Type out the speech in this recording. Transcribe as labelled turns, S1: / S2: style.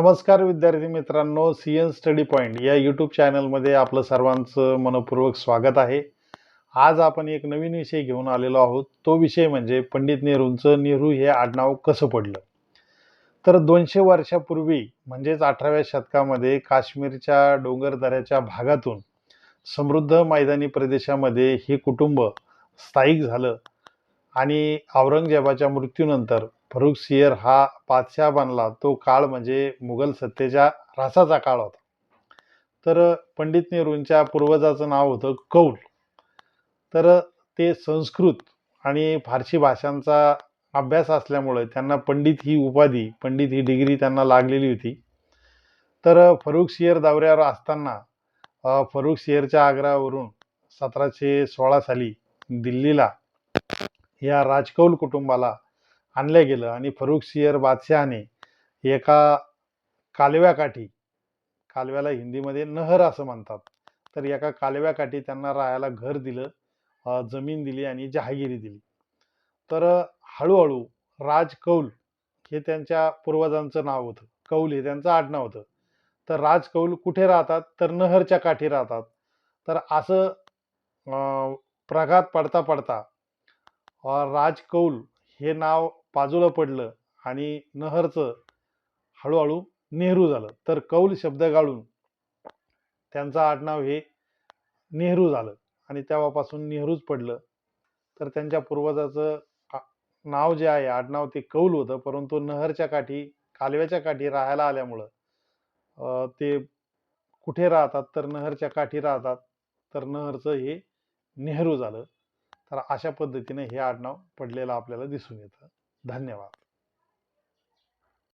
S1: नमस्कार विद्यार्थी मित्रांनो सी एन स्टडी पॉईंट या यूट्यूब चॅनलमध्ये आपलं सर्वांचं मनपूर्वक स्वागत आहे. आज आपण एक नवीन विषय घेऊन आलेलो आहोत. तो विषय म्हणजे पंडित नेहरूंचं नेहरू हे आडनाव कसं पडलं? तर दोनशे वर्षापूर्वी म्हणजेच अठराव्या शतकामध्ये काश्मीरच्या डोंगरदऱ्याच्या भागातून समृद्ध मैदानी प्रदेशामध्ये हे कुटुंब स्थायिक झालं आणि औरंगजेबाच्या मृत्यूनंतर फरुख सियर हा पादशाह बनला. तो काळ म्हणजे मुघल सत्तेच्या रासाचा काळ होता. तर पंडित नेहरूंच्या पूर्वजाचं नाव होतं कौल. तर ते संस्कृत आणि फारसी भाषांचा अभ्यास असल्यामुळे त्यांना पंडित ही उपाधी पंडित ही डिग्री त्यांना लागलेली होती. तर फरुख सियर दौऱ्यावर असताना अ, फरुख सियरच्या आग्र्यावरून सतराशे सोळा साली दिल्लीला या राजकौल कुटुंबाला आणलं गेलं आणि फरुख सियर बादशहाने एका कालव्याकाठी कालव्याला हिंदीमध्ये नहर असं म्हणतात. तर एका कालव्याकाठी त्यांना राहायला घर दिलं जमीन दिली आणि जहागिरी दिली. तर हळूहळू राज कौल हे त्यांच्या पूर्वजांचं नाव होतं. कौल हे त्यांचं आडनाव होतं. तर राज कौल कुठे राहतात? तर नहरच्या काठी राहतात. तर असं प्रघात पडता पडता राज कौल हे नाव बाजूला पडलं आणि नहरचं हळूहळू नेहरू झालं. तर कौल शब्द गाळून त्यांचं आडनाव हे नेहरू झालं आणि तेव्हापासून नेहरूच पडलं. तर त्यांच्या पूर्वजाचं नाव जे आहे आडनाव ते कौल होतं परंतु नहरच्या काठी कालव्याच्या काठी राहायला आल्यामुळं ते कुठे राहतात तर नहरच्या काठी राहतात तर नहरचं हे नेहरू झालं. तर अशा पद्धतीने हे आडनाव पडलेलं आपल्याला दिसून येतं. धन्यवाद.